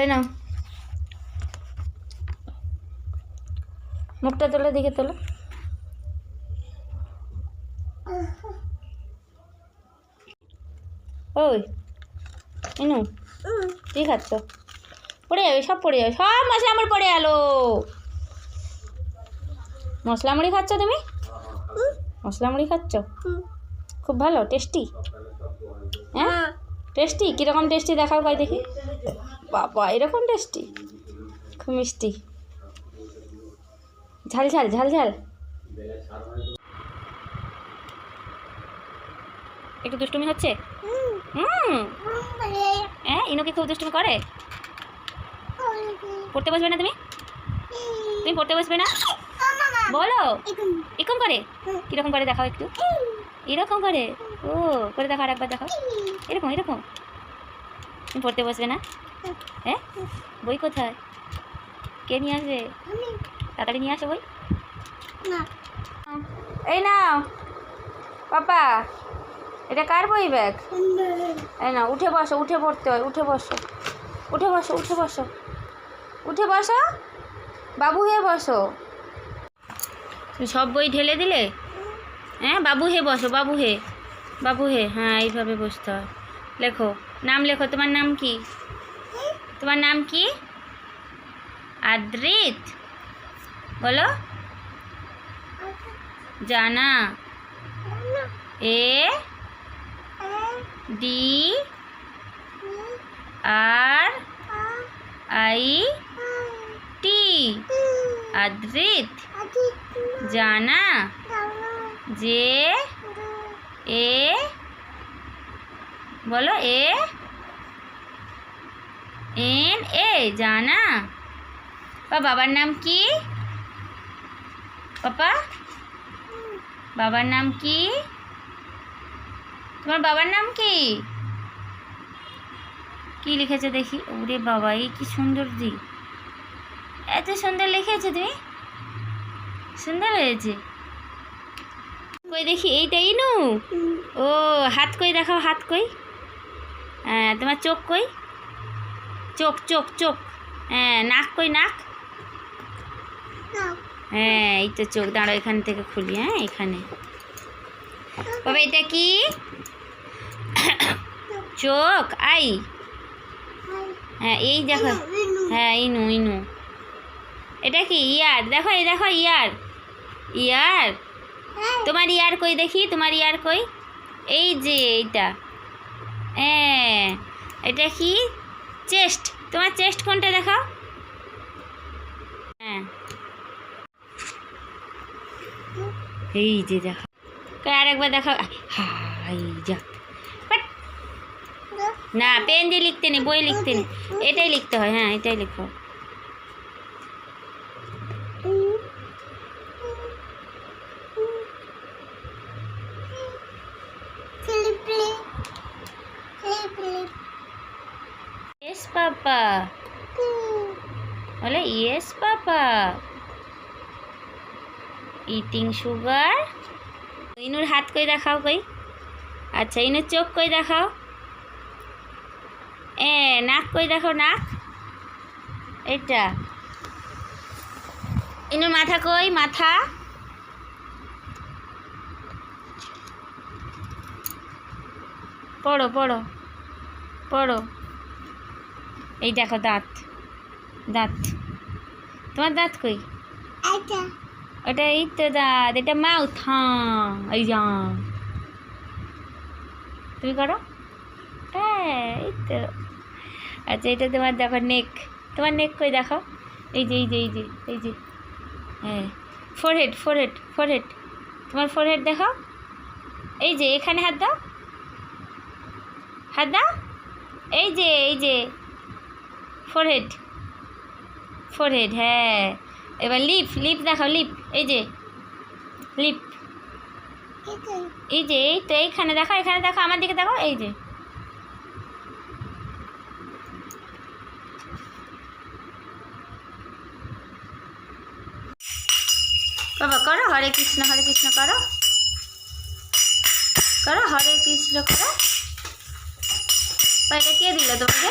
এই নাও। মুখটা তোলো দিকে তোলো। ওই ইনু কি খাচ্ছ? পড়ে যাবে সব পড়ে যাবে সব মশলা আমার পড়ে গেলো। মশলা মুড়ি খাচ্ছ তুমি? মশলা মুড়ি খাচ্ছ? খুব ভালো টেস্টি। হ্যাঁ? টেস্টি? কীরকম টেস্টি দেখাও ভাই দেখি। বাবা এরকম টেস্টি? খুব মিষ্টি। ঝাল ঝাল ঝাল ঝাল। একটু দুষ্টুমি হচ্ছে? হুম। হ্যাঁ ইনো কি খুব দুষ্টুমি করে। পড়তে বসবে না তুমি? তুমি পড়তে বসবে না? বলো। এরকম করে? কীরকম করে দেখাও একটু। এরকম করে? ও করে দেখাও আর একবার দেখাও। এরকম এরকম। তুমি পড়তে বসবে না? হ্যাঁ? বই কোথায়? কে নিয়ে আসবে? তাড়াতাড়ি নিয়ে আসো বই। এই নাও। পাপা এটা কার বই ব্যাগ? এই না উঠে বসো উঠে পড়তে হয় উঠে বসো। উঠে বসো উঠে বসো। উঠে বসো। বাবু হয়ে বসো। তুমি সব বই ঢেলে দিলে? হ্যাঁ বাবু হে বসো বাবু হে বাবু হে হ্যাঁ এইভাবে বসতে হয়। লেখো, নাম লেখো, তোমার নাম কি? তোমার নাম কি? আদ্রিত। বলো। জানা। A D R I T. Adrit. জানা। যে এ বলো এ এন এ জানা। বা বাবার নাম কি? পাপা বাবার নাম কি? তোমার বাবার নাম কি? কি লিখেছে দেখি? ওরে বাবা এই কি সুন্দর দি এত সুন্দর লিখেছে তুমি? সুন্দর হয়েছে। কই দেখি এইটাই নু? ও হাত কই দেখাও হাত কই? তোমার চোখ কই? চোখ চোখ চোখ। হ্যাঁ নাক কই নাক? হ্যাঁ এই তো চোখ। দাঁড়ো এখান থেকে খুলি হ্যাঁ এখানে। বাবা এটা কি? চোখ আই। হ্যাঁ এই দেখো। হ্যাঁ ইনু ইনু। এটা কি? ইয়ার। দেখো এই দেখো ইয়ার। ইয়ার? তোমার ইয়ার কই দেখি? তোমার ইয়ার কই? এই যে এইটা। হ্যাঁ এটা কি? চেস্ট। তোমার চেস্ট কোনটা দেখাও? হ্যাঁ। এই যে দেখা কই আরেকবার দেখাও। হাই যা। না, পেন দিয়ে লিখতে নেই বই লিখতে নেই এটাই লিখতে হয় হ্যাঁ এটাই লিখো ইয়েস পাপা। বলে ইয়েস পাপা। ইটিং সুগার ইনুর হাত কই দেখাও কই? আচ্ছা ইনুর চোখ কই দেখাও? এ, নাক কই দেখো, নাক? এটা ইনুর মাথা কই? মাথা। পড়ো পড়ো পড়ো। এই দেখো দাঁত। দাঁত। তোমার দাঁত কই? ওটা এই তো দাঁত এটা মাউথ হ্যাঁ এই যা তুমি করো? হ্যাঁ এই তো। আচ্ছা এটা তোমার দেখো নেক তোমার নেক কই দেখো? এই যে এই যে এই যে এই যে। হ্যাঁ ফোরহেড ফোরহেড ফোরহেড তোমার ফোরহেড দেখো। এই যে এখানে হাত দাও। হাত দাও। এই যে এই যে। ফোরহেড ফোরহেড হ্যাঁ। এবার লিপ লিপ দেখাও লিপ এই যে লিপ এই যে, এই তো এইখানে দেখো, এখানে দেখো, আমার দিকে দেখো, এই যে। বাবা, করো, হরে কৃষ্ণ হরে কৃষ্ণ, করো। করো, হরে কৃষ্ণ, করো। এটা কে দিল তোমাকে?